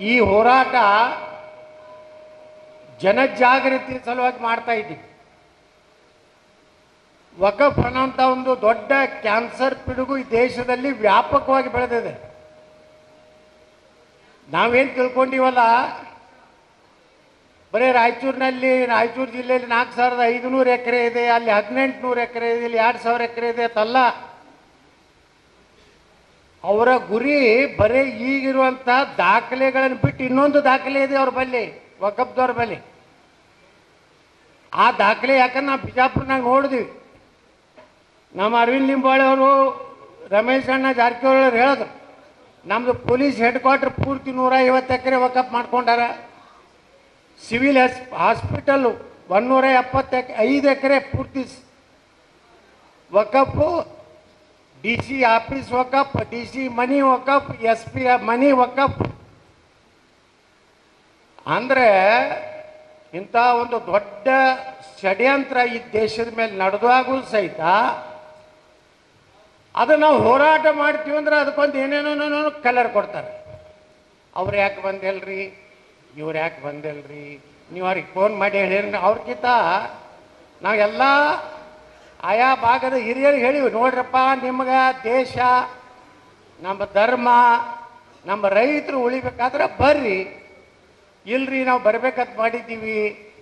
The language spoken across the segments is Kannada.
ಈ ಹೋರಾಟ ಜನಜಾಗೃತಿ ಸಲುವಾಗಿ ಮಾಡ್ತಾ ಇದ್ದೀವಿ. ವಕಫ್ ಅನ್ನೋಂಥ ಒಂದು ದೊಡ್ಡ ಕ್ಯಾನ್ಸರ್ ಪಿಡುಗು ಈ ದೇಶದಲ್ಲಿ ವ್ಯಾಪಕವಾಗಿ ಬೆಳೆದಿದೆ. ನಾವೇನು ತಿಳ್ಕೊಂಡಿವಲ್ಲ, ಬರೀ ರಾಯಚೂರಿನಲ್ಲಿ, ರಾಯಚೂರು ಜಿಲ್ಲೆಯಲ್ಲಿ ನಾಲ್ಕು ಸಾವಿರದ ಐದುನೂರು ಎಕರೆ ಇದೆ, ಅಲ್ಲಿ ಹದಿನೆಂಟು ನೂರು ಎಕರೆ ಇದೆ ಇಲ್ಲಿ ಎರಡು ಸಾವಿರ ಎಕರೆ ಇದೆ ಅಂತಲ್ಲ. ಅವರ ಗುರಿ ಬರೀ ಈಗಿರುವಂಥ ದಾಖಲೆಗಳನ್ನು ಬಿಟ್ಟು ಇನ್ನೊಂದು ದಾಖಲೆ ಇದೆ ಅವ್ರ ಬಳಿ ವಕಬ್ದವ್ರ ಬಳಿ ಆ ದಾಖಲೆ ಯಾಕಂದ್ರೆ ನಾವು ಬಿಜಾಪುರ್ನಾಗ ನೋಡಿದ್ವಿ. ನಮ್ಮ ಅರವಿಂದ್ ಲಿಂಬಾಳೆ ಅವರು, ರಮೇಶ್ ಅಣ್ಣ ಜಾರಕಿಹೊಳಿ ಅವ್ರು ಹೇಳಿದ್ರು ನಮ್ಮದು ಪೊಲೀಸ್ ಹೆಡ್ ಕ್ವಾರ್ಟರ್ ಪೂರ್ತಿ ನೂರ ಐವತ್ತು ಎಕರೆ ವಕಪ್ ಮಾಡ್ಕೊಂಡಾರ. ಸಿವಿಲ್ ಹಾಸ್, ಹಾಸ್ಪಿಟಲ್ಲು ಒನ್ನೂರ ಎಪ್ಪತ್ತು ಐದು ಎಕರೆ ಪೂರ್ತಿ ವಕಫು D C office ಒಕ್ಕಪ್ D C ಮನಿ ಒಕ್ಕಪ್ ಎಸ್ ಪಿ ಮನಿ ಒಕ್ಕಪ್ ಅಂದರೆ ಇಂಥ ಒಂದು ದೊಡ್ಡ ಷಡ್ಯಂತ್ರ ಈ ದೇಶದ ಮೇಲೆ ನಡೆದಾಗೂ ಸಹಿತ ಅದು ನಾವು ಹೋರಾಟ ಮಾಡ್ತೀವಿ ಅಂದ್ರೆ ಅದಕ್ಕೊಂದು ಏನೇನೋ ಕಲರ್ ಕೊಡ್ತಾರೆ. ಅವ್ರು ಯಾಕೆ ಬಂದಿಲ್ರಿ? ಇವ್ರು ಯಾಕೆ ಬಂದಿಲ್ರಿ? ನೀವು ಅವ್ರಿಗೆ ಫೋನ್ ಮಾಡಿ ಹೇಳಿರಿ ಅವ್ರಿಗಿಂತ ನಾವೆಲ್ಲ ಆಯಾ ಭಾಗದ ಹಿರಿಯರಿಗೆ ಹೇಳಿವಿ ನೋಡ್ರಪ್ಪ, ನಿಮ್ಗೆ ದೇಶ, ನಮ್ಮ ಧರ್ಮ, ನಮ್ಮ ರೈತರು ಉಳಿಬೇಕಾದ್ರೆ ಬರ್ರಿ. ಇಲ್ರಿ, ನಾವು ಬರ್ಬೇಕಂತ ಮಾಡಿದ್ದೀವಿ.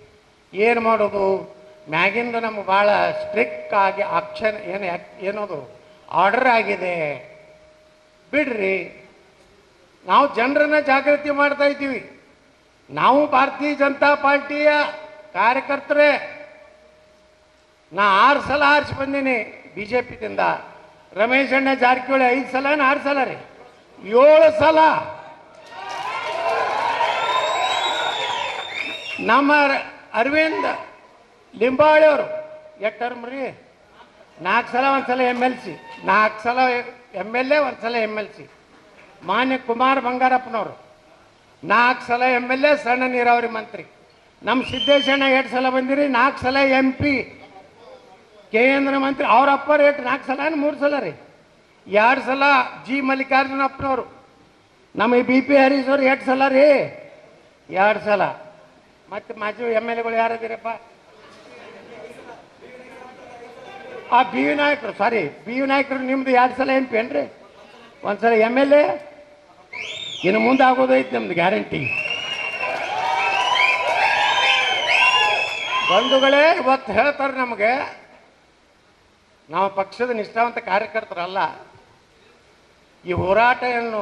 ಏನು ಮಾಡೋದು? ಮ್ಯಾಗಿಂದ ನಮ್ಗೆ ಭಾಳ ಸ್ಟ್ರಿಕ್ ಆಗಿ ಆಕ್ಷನ್ ಏನು ಏನದು? ಆರ್ಡರ್ ಆಗಿದೆ. ಬಿಡ್ರಿ. ನಾವು ಜನರನ್ನ ಜಾಗೃತಿ ಮಾಡ್ತಾ ಇದ್ದೀವಿ. ನಾವು ಭಾರತೀಯ ಜನತಾ ಪಾರ್ಟಿಯ ಕಾರ್ಯಕರ್ತರೇ. ನಾ ಆರು ಸಲ ಆರಿಸಿ ಬಂದೀನಿ ಬಿ ಜೆ ಪಿದಿಂದ ರಮೇಶ್ ಅಣ್ಣ ಜಾರಕಿಹೊಳಿ ಐದು ಸಲ ಆರು ಸಲ ರೀ. ಏಳು ಸಲ. ನಮ್ಮ ಅರವಿಂದ್ ಲಿಂಬಾವಳಿ ಅವರು, ಎಷ್ಟು ಟರ್ಮ್ ರೀ? ನಾಲ್ಕು ಸಲ ಒಂದ್ಸಲ ಎಂ ಎಲ್ ಸಿ. ನಾಲ್ಕು ಸಲ ಎಂ ಎಲ್ ಎ ಒಂದ್ಸಲ ಎಂ ಎಲ್ ಸಿ. ಮಾನ್ಯ ಕುಮಾರ್ ಬಂಗಾರಪ್ಪನವರು. ನಾಲ್ಕು ಸಲ ಎಂ ಎಲ್ ಎ, ಸಣ್ಣ ನೀರಾವರಿ ಮಂತ್ರಿ. ನಮ್ಮ ಸಿದ್ದೇಶಣ್ಣ ಎರಡು ಸಲ ಬಂದಿರಿ, ನಾಲ್ಕು ಸಲ ಎಂ ಪಿ. ಕೇಂದ್ರ ಮಂತ್ರಿ ಅವ್ರ ಅಪ್ಪ ರೇಟ್ ನಾಲ್ಕು ಸಲ ಮೂರು ಸಲ ರೀ? ಎರಡು ಸಲ ಜಿ ಮಲ್ಲಿಕಾರ್ಜುನ ಅಪ್ಪನವರು. ನಮ್ಮ ಬಿ ಪಿ ಹರೀಶ್ ಅವ್ರು ಎರಡು ಸಲ ರೀ? ಎರಡು ಸಲ. ಮತ್ತೆ ಮಾಜಿ ಎಂ ಎಲ್ ಎಗಳು ಯಾರಿದ್ದೀರಪ್ಪ ಆ ಬಿ ವಿ ನಾಯಕರು ಸಾರಿ ಬಿ ವಿ ನಾಯಕರು ನಿಮ್ದು ಎರಡು ಸಲ ಏನು ಪಿ ಏನ್ರಿ? ಒಂದು ಸಲ ಎಂ ಎಲ್ ಎ? ಇನ್ನು ಮುಂದೆ ಆಗೋದೈತೆ ನಮ್ದು ಗ್ಯಾರಂಟಿ. ಬಂಧುಗಳೇ, ಇವತ್ತು ಹೇಳ್ತಾರೆ ನಮಗೆ ನಾವು ಪಕ್ಷದ ನಿಷ್ಠಾವಂತ ಕಾರ್ಯಕರ್ತರಲ್ಲ, ಈ ಹೋರಾಟ ಏನು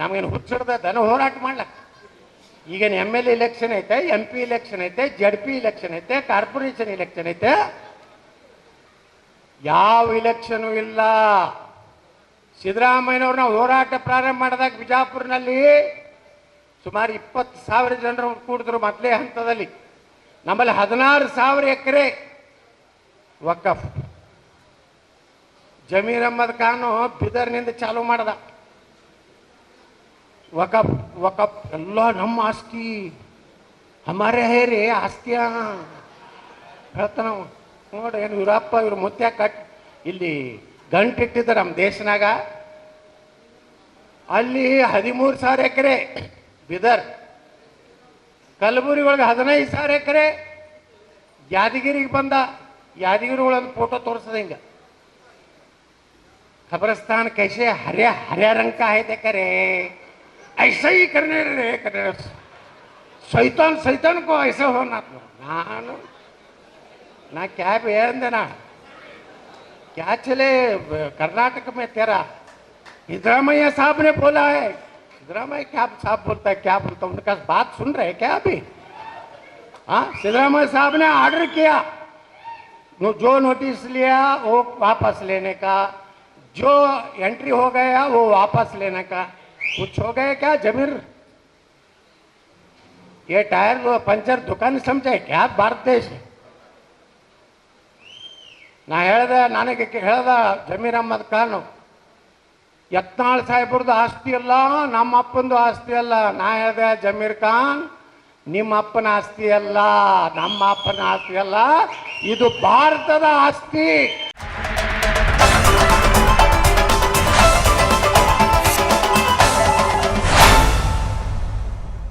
ನಮಗೇನು ಹುಚ್ಚಿಡ್ದ ದನ ಹೋರಾಟ ಮಾಡ್ಲಕ್ಕ? ಈಗೇನು ಎಂ ಎಲ್ ಇಲೆಕ್ಷನ್ ಐತೆ ಎಂ ಪಿ ಇಲೆಕ್ಷನ್ ಐತೆ ಜಡ್ ಪಿ ಇಲೆಕ್ಷನ್ ಐತೆ ಕಾರ್ಪೊರೇಷನ್ ಇಲೆಕ್ಷನ್ ಐತೆ, ಯಾವ ಇಲೆಕ್ಷನು ಇಲ್ಲ. ಸಿದ್ದರಾಮಯ್ಯನವ್ರನ್ನ ಹೋರಾಟ ಪ್ರಾರಂಭ ಮಾಡಿದಾಗ ಬಿಜಾಪುರ್ನಲ್ಲಿ ಸುಮಾರು ಇಪ್ಪತ್ತು ಸಾವಿರ ಜನರು ಕೂಡಿದ್ರು ಮೊದಲೇ ಹಂತದಲ್ಲಿ. ನಮ್ಮಲ್ಲಿ ಹದಿನಾರು ಸಾವಿರ ಎಕರೆ ವಕಫ್ ಜಮೀರ್ ಅಹಮದ್ ಖಾನು ಬಿದರ್ನಿಂದ ಚಾಲು ಮಾಡ್ದ. ವಕಪ್ ವಕಪ್ ಎಲ್ಲ ನಮ್ಮ ಆಸ್ತಿ. ಹಮಾರೆ ಹೇರಿ ಆಸ್ತಿಯ? ಹೇಳ್ತಾನ. ನೋಡಿ, ಏನು ಇವರಪ್ಪ, ಇವ್ರ ಮುತ್ಯ ಕಟ್. ಇಲ್ಲಿ ಗಂಟಿಟ್ಟಿದ್ದಾರೆ ನಮ್ಮ ದೇಶನಾಗ. ಅಲ್ಲಿ ಹದಿಮೂರು ಸಾವಿರ ಎಕರೆ ಬಿದರ್. ಕಲಬುರಗಿ ಒಳಗೆ ಹದಿನೈದು ಸಾವಿರ ಎಕರೆ ಯಾದಗಿರಿಗೆ ಬಂದ. ಯಾದಗಿರಿ ಒಳಗೆ ಫೋಟೋ ತೋರಿಸದ ಹಿಂಗ. कब्रस्तान कैसे हरे हरे रंग का है देख रहे ऐसे ही करने रहे करे शैतान शैतान को ऐसे होना तो ना ना। क्या बेहन देना क्या चले कर्नाटक में तेरा? सिद्धरामैया साहब ने बोला है। सिद्धरामैया क्या साहब बोलता है, क्या बोलता है? उनका बात सुन रहे क्या अभी? हाँ सिद्धरामैया साहब ने ऑर्डर किया। जो नोटिस लिया, वो वापस लेने का जो एंट्री हो गया वो वापस लेने का कुछ हो गया क्या जमीर ये टायर वो पंचर दुकान समझे क्या भारत देश ನಾ ಹೇಳ್ದೆ ನನಗೆ ಕೆ- ಹೇಳ್ದ ಜಮೀರ್ ಅಹಮದ್ ಖಾನ್ ಯತ್ನಾಳ್ ಸಾಹೇಬ್ರದ್ದು ಆಸ್ತಿ ಅಲ್ಲ ನಮ್ಮ ಅಪ್ಪಂದು ಆಸ್ತಿ ಅಲ್ಲ ನಾ ಹೇಳ್ದೆ ಜಮೀರ್ ಖಾನ್ ನಿಮ್ಮ ಅಪ್ಪನ ಆಸ್ತಿ ಅಲ್ಲ ನಮ್ಮ ಅಪ್ಪನ ಆಸ್ತಿ ಅಲ್ಲ ಇದು ಭಾರತದ ಆಸ್ತಿ